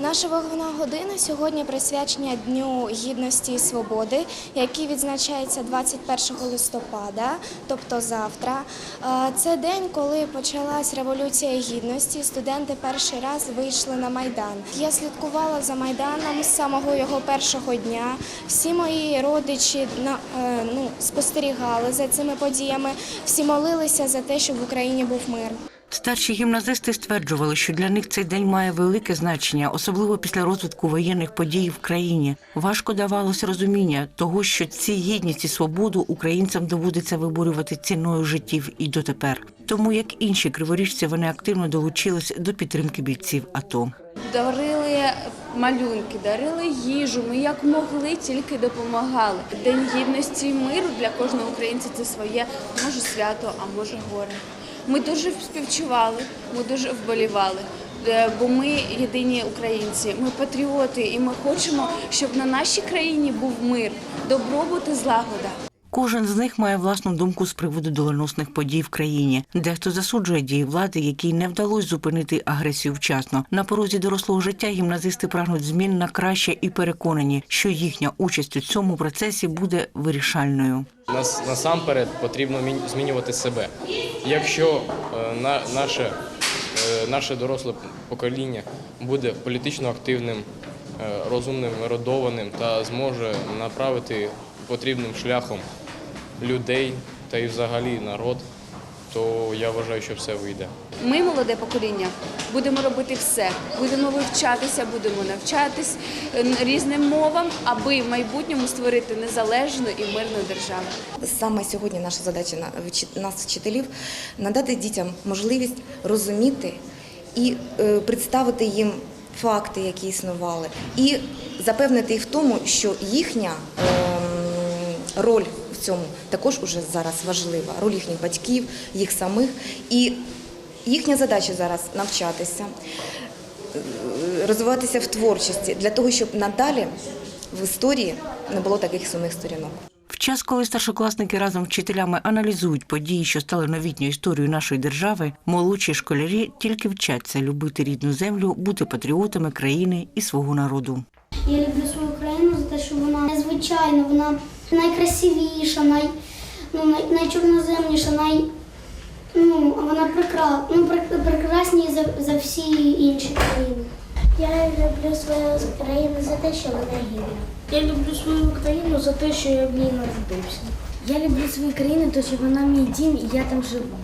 Наша вогна година сьогодні присвячена Дню гідності і свободи, який відзначається 21 листопада, тобто завтра. Е, Це день, коли почалась революція гідності. Студенти перший раз вийшли на майдан. Я слідкувала за майданом з самого його першого дня. Всі мої родичі е, ну спостерігали за цими подіями. Всі молилися за те, щоб в Україні був мир. Старші гімназисти стверджували, що для них цей день має велике значення, особливо після розвитку воєнних подій в країні. Важко давалося розуміння того, що ці гідність і свободу українцям доводиться виборювати ціною життів і дотепер. Тому, як інші криворіжці, вони активно долучились до підтримки бійців АТО. Дарили малюнки, дарили їжу. Ми як могли, тільки допомагали. День гідності і миру для кожного українця це своє, може свято, а може горе. Ми дуже співчували, ми дуже вболівали. е, Бо ми єдині українці, ми патріоти, і ми хочемо, щоб на нашій країні був мир, добробут і злагода. Кожен з них має власну думку з приводу доленосних подій в країні. Дехто засуджує дії влади, якій не вдалося зупинити агресію вчасно. На порозі дорослого життя гімназисти прагнуть змін на краще і переконані, що їхня участь у цьому процесі буде вирішальною. Нас насамперед потрібно мін- змінювати себе. Якщо е, на, наше, е, наше доросле покоління буде політично активним, розумним, ерудованим та зможе направити потрібним шляхом людей та й взагалі народ, то я вважаю, що все вийде. Ми, молоде покоління, будемо робити все. Будемо вивчатися, будемо навчатись е, різним мовам, аби в майбутньому створити незалежну і мирну державу. Саме сьогодні наша задача нас, вчителів, надати дітям можливість розуміти і е, представити їм факти, які існували, і запевнити їх в тому, що їхня ем, роль в цьому також уже зараз важлива. Роль їхніх батьків, їх самих. І їхня задача зараз навчатися, е, розвиватися в творчості для того, щоб надалі в історії не було таких сумних сторінок. Час, коли старшокласники разом з вчителями аналізують події, що стали новітньою історією нашої держави, молодші школярі тільки вчаться любити рідну землю, бути патріотами країни і свого народу. Я люблю свою країну за те, що вона незвичайна, вона найкрасивіша, най, ну, най, найчорноземніша, най, ну, вона прекра, ну, прек- прекрасні за, за всі інші країни. Люблю свою країну за те, що вона гідна. Я люблю свою країну за те, що я в ній народився. Я люблю свою країну, тому що вона мій дім і я там живу.